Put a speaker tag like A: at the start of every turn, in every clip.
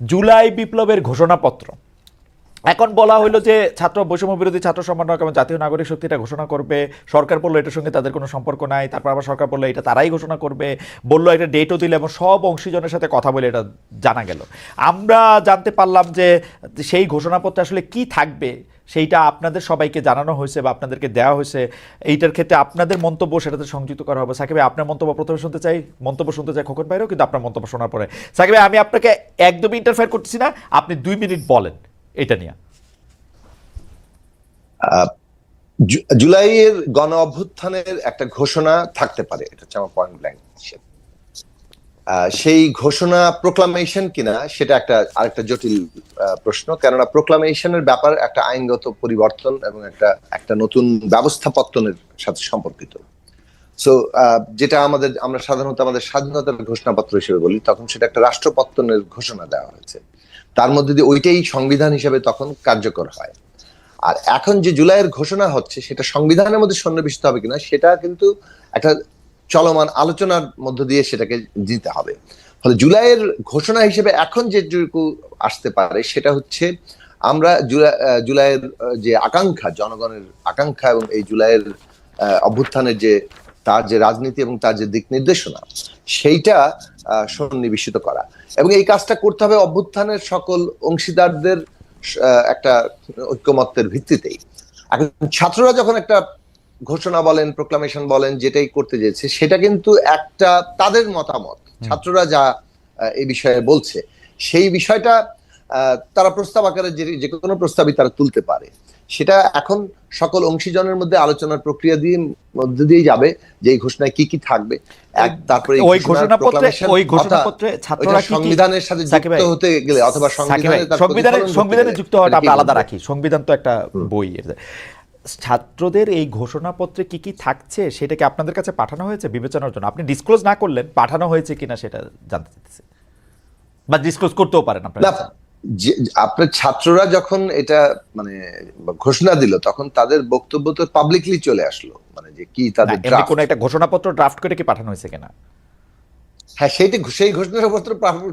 A: জুলাই বিপ্লবের ঘোষণাপত্র। এখন বলা হলো যে ছাত্র, বৈষম্য বিরোধী ছাত্র সমন্বয়ক এবং জাতীয় নাগরিক শক্তি এটা ঘোষণা করবে। সরকার বলল এটার সঙ্গে তাদের কোনো সম্পর্ক নাই, তারপর আবার সরকার বলল এটা তারাই ঘোষণা করবে। বলল একটা ডেটও দিল এবং সব অংশীজনের সাথে কথা বলে এটা জানা গেল। আমরা জানতে পারলাম যে সেই ঘোষণাপত্রে আসলে কি থাকবে সেইটা আপনাদের সবাইকে জানানো হয়েছে বা আপনাদেরকে দেওয়া হয়েছে। এইটার ক্ষেত্রে আপনাদের মন্তব্য সেটাতে সংযুক্ত করা হবে। সাকিব আপনার মন্তব্য প্রথমে শুনতে চাই। মন্তব্য শুনতে চাই খোকন ভাইরও, কিন্তু আপনার মন্তব্য শোনার পরে। সাকিব আমি আপনাকে একদমই ইন্টারফেয়ার করতেছি না। আপনি দুই মিনিট বলেন এটা নিয়ে।
B: জুলাইয়ের গণ অভ্যুত্থানের একটা ঘোষণা থাকতে পারে। এটা হচ্ছে আমার পয়েন্ট ব্ল্যাঙ্ক সেই ঘোষণা প্রোক্লামেশন কিনা সেটা একটা আরেকটা জটিল প্রশ্ন। কেননা প্রোক্লামেশনের ব্যাপার একটা আইনগত পরিবর্তন এবং একটা একটা নতুন ব্যবস্থাপত্তনের সাথে সম্পর্কিত। সো যেটা আমাদের, আমরা সাধারণত আমাদের স্বাধীনতার ঘোষণাপত্র হিসেবে বলি, তখন সেটা একটা রাষ্ট্রপত্তনের ঘোষণা দেওয়া হয়েছে। তার মধ্যে দিয়ে ওইটাই সংবিধান হিসেবে তখন কার্যকর হয়। আর এখন যে জুলাইয়ের ঘোষণা হচ্ছে, সেটা সংবিধানের মধ্যে সন্নিবেশিত হবে কিনা, সেটা কিন্তু একটা চলমান আলোচনার মধ্য দিয়ে সেটাকে দিতে হবে। ফলে জুলাইয়ের ঘোষণা হিসেবে এখন যেটুকু আসতে পারে সেটা হচ্ছে আমরা জুলাই জুলাইয়ের যে আকাঙ্ক্ষা, জনগণের আকাঙ্ক্ষা এবং এই জুলাইয়ের অভ্যুত্থানের যে তার যে রাজনীতি এবং তার যে দিক নির্দেশনা, সেইটা সন্নিবেশিত করা। এবং এই কাজটা করতে হবে অভ্যুত্থানের সকল অংশীদারদের একটা ঐক্যমত্যের ভিত্তিতেই। এখন ছাত্ররা যখন একটা ঘোষণা বলেন প্রোক্লামেশন বলেন যেটাই করতে যেছে সেটা কিন্তু একটা তাদের মতামত। ছাত্ররা যা এই বিষয়ে বলছে সেই বিষয়টা তারা প্রস্তাব আকারে যে যে কোনো প্রস্তাবই তারা তুলতে পারে। সেটা এখন সকল অংশীজনের মধ্যে আলোচনার প্রক্রিয়া দিয়ে মধ্যে দিয়ে যাবে যে এই ঘোষণায় কি কি থাকবে। এক তারপরে
A: ওই
B: ঘোষণার
A: ঘোষণাপত্রে ওই
B: অথবা
A: ঘোষণাপত্রে ছাত্ররা
B: সংবিধানের সাথে যুক্ত হতে গেলে অথবা
A: সাকিব ভাই,
B: সংবিধানে
A: সংবিধানে
B: প্রতিফলন ঘটতে
A: সংবিধানে
B: গেলে
A: যুক্ত হওয়াটা আমরা আলাদা রাখি। সংবিধান তো একটা বই এর। ছাত্রদের এই ঘোষণাপত্রে কি কি থাকছে সেটা কি আপনাদের কাছে পাঠানো হয়েছে বিবেচনার জন্য? আপনি ডিসক্লোজ না করলেন পাঠানো হয়েছে কিনা সেটা জানতে চাইতেছি। বা ডিসক্লোজ করতেও পারেন আপনার।
B: যে আপনার ছাত্ররা যখন এটা মানে ঘোষণা দিল তখন তাদের বক্তব্য তো পাবলিকলি চলে আসলো। মানে যে কি তাদের
A: কোনো একটা ঘোষণাপত্র ড্রাফট করে কি পাঠানো হয়েছে কিনা?
B: হ্যাঁ সেইটা সেই ঘোষণাপত্র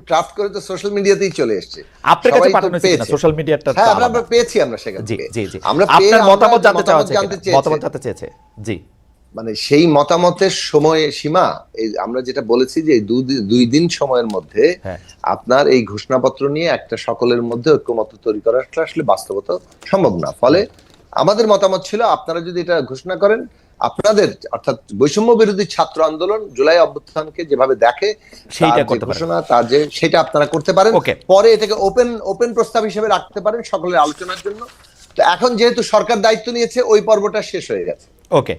B: ড্রাফট করে তো সোশ্যাল মিডিয়াতেই চলে এসেছে।
A: আপনার কাছে পাঠানো হয়েছে সোশ্যাল মিডিয়াটা
B: হ্যাঁ আমরা পেয়েছি আমরা সেখান
A: জি জি জি।
B: আমরা
A: আপনার মতামত জানতে চাওয়া। মতামত জানতে চেয়েছে। জি।
B: মানে সেই মতামতের সময় সীমা এই আমরা যেটা বলেছি যে দুই দিন সময়ের মধ্যে
A: হ্যাঁ।
B: আপনার এই ঘোষণাপত্র নিয়ে একটা সকলের মধ্যে ঐক্যমত তৈরি করাটা আসলে বাস্তবতা সম্ভব না। ফলে আমাদের মতামত ছিল আপনারা যদি এটা ঘোষণা করেন আপনাদের অর্থাৎ বৈষম্য বিরোধী ছাত্র আন্দোলন জুলাই অভ্যুত্থানকে যেভাবে দেখে
A: সেইটা করতে।
B: ঘোষণা তার যে সেটা আপনারা করতে পারেন. পরে এটাকে ওপেন ওপেন প্রস্তাব হিসেবে রাখতে পারেন সকলের আলোচনার জন্য তো এখন যেহেতু সরকার দায়িত্ব নিয়েছে ওই পর্বটা শেষ হয়ে গেছে
A: ওকে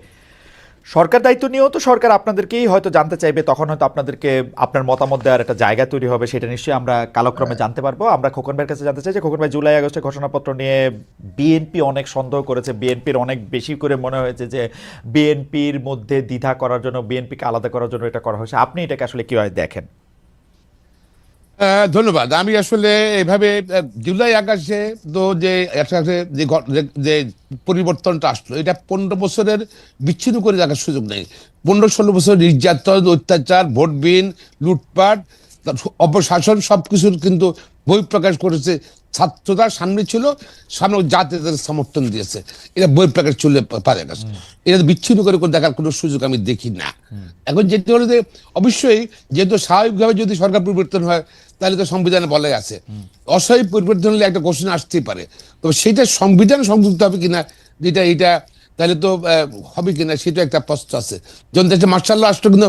A: সরকার দায়িত্ব নিয়েও তো সরকার আপনাদেরকেই হয়তো জানতে চাইবে তখন হয়তো আপনাদেরকে আপনার মতামত দেওয়ার একটা জায়গা তৈরি হবে সেটা নিশ্চয়ই আমরা কালক্রমে জানতে পারব। আমরা খোকন ভাইয়ের কাছে জানতে চাই যে খোকন ভাই জুলাই আগস্টে ঘোষণাপত্র নিয়ে বিএনপি অনেক সন্দেহ করেছে। বিএনপির অনেক বেশি করে মনে হয়েছে যে বিএনপির মধ্যে দ্বিধা করার জন্য বিএনপিকে আলাদা করার জন্য এটা করা হয়েছে। আপনি এটাকে আসলে কীভাবে দেখেন?
C: ধন্যবাদ। আমি আসলে এভাবে জুলাই আকাশে তো যে একসাথে যে পরিবর্তনটা আসলো এটা পনেরো বছরের বিচ্ছিন্ন করে দেখার সুযোগ নেই। পনেরো ষোলো বছর নির্যাতন অত্যাচার ভোটবিন লুটপাট অপশাসন সবকিছুর কিন্তু বই প্রকাশ করেছে। ছাত্ররা সামনে ছিল সামনে জাতি তাদের সমর্থন দিয়েছে। এটা বই প্রকাশ চলে পারে না। এটা বিচ্ছিন্ন করে করে দেখার কোনো সুযোগ আমি দেখি না। এখন যেটি হলো যে অবশ্যই যেহেতু স্বাভাবিকভাবে যদি সরকার পরিবর্তন হয় তাহলে তো সংবিধানে বলাই আছে। অস্বাভাবিক পরিবর্তন হলে একটা কোশ্চেন আসতেই পারে। তবে সেটা সংবিধান সংযুক্ত হবে কিনা যেটা এটা তাহলে তো হবে কিনা সেটা একটা প্রশ্ন আছে। যেমন দেশে মার্শাল আসলো কিন্তু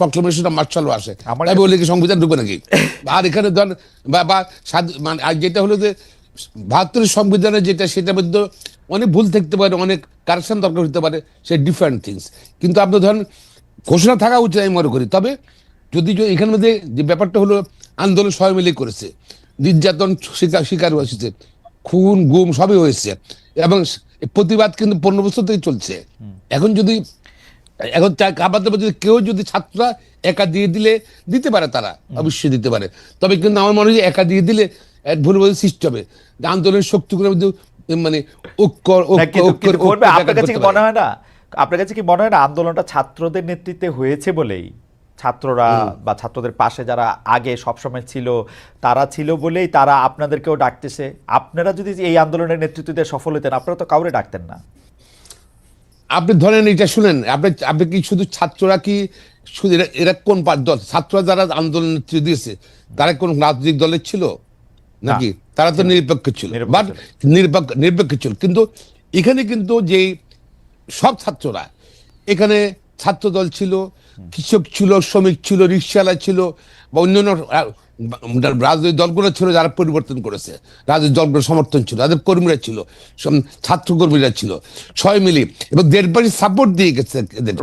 C: প্রক্লেমেশন মার্শাল আসে। আমি বলি কি সংবিধান ঢুকবে নাকি? আর এখানে ধর বা মানে আর যেটা হলো যে বাহাত্তরের সংবিধানে যেটা সেটার মধ্যে অনেক ভুল থাকতে পারে অনেক কারেকশন দরকার হতে পারে সে ডিফারেন্ট থিংস কিন্তু আপনি ধরেন ঘোষণা থাকা উচিত আমি মনে করি। তবে যদি এখানের মধ্যে যে ব্যাপারটা হলো আন্দোলন সবাই মিলে করেছে। নির্যাতন শিকার শিকার হয়েছে। খুন গুম সবই হয়েছে। এবং প্রতিবাদ কিন্তু পনেরো বছর থেকে চলছে। এখন যদি এখন আপাতত যদি কেউ যদি ছাত্ররা একা দিয়ে দিলে দিতে পারে তারা অবশ্যই দিতে পারে। তবে কিন্তু আমার মনে হয় একা দিয়ে দিলে ভুল ভুল সৃষ্টি হবে। আন্দোলনের শক্তিগুলো মানে ঐক্য
A: আপনার কাছে কি মনে হয় না? আপনার কাছে কি মনে হয় না আন্দোলনটা ছাত্রদের নেতৃত্বে হয়েছে বলেই? ছাত্ররা বা ছাত্রদের পাশে যারা আগে সবসময় ছিল তারা ছিল বলেই তারা আপনাদেরকেও ডাকতেছে। আপনারা যদি এই আন্দোলনের নেতৃত্ব দিয়ে সফল হতেন আপনারা তো কাউরে ডাকতেন না।
C: আপনি ধরেন এটা শুনেন আপনি আপনি কি শুধু ছাত্ররা কি শুধু এরা- কোন দল? ছাত্ররা যারা আন্দোলন নেতৃত্ব দিয়েছে তারা কোন রাজনৈতিক দলের ছিল নাকি? তারা তো নিরপেক্ষ ছিল। বাট নিরপেক্ষ নিরপেক্ষ ছিল। কিন্তু এখানে কিন্তু যে সব ছাত্ররা এখানে ছাত্র দল ছিল, কৃষক ছিল, শ্রমিক ছিল, রিক্সাওয়ালা ছিল, বা অন্যান্য রাজনৈতিক দলগুলো ছিল যারা পরিবর্তন করেছে। রাজনৈতিক দলগুলো সমর্থন ছিল, তাদের কর্মীরা ছিল ছাত্রকর্মীরা ছাত্র কর্মীরা ছিল। ছয় মিলি এবং দেশবাসী সাপোর্ট দিয়ে গেছে এদের।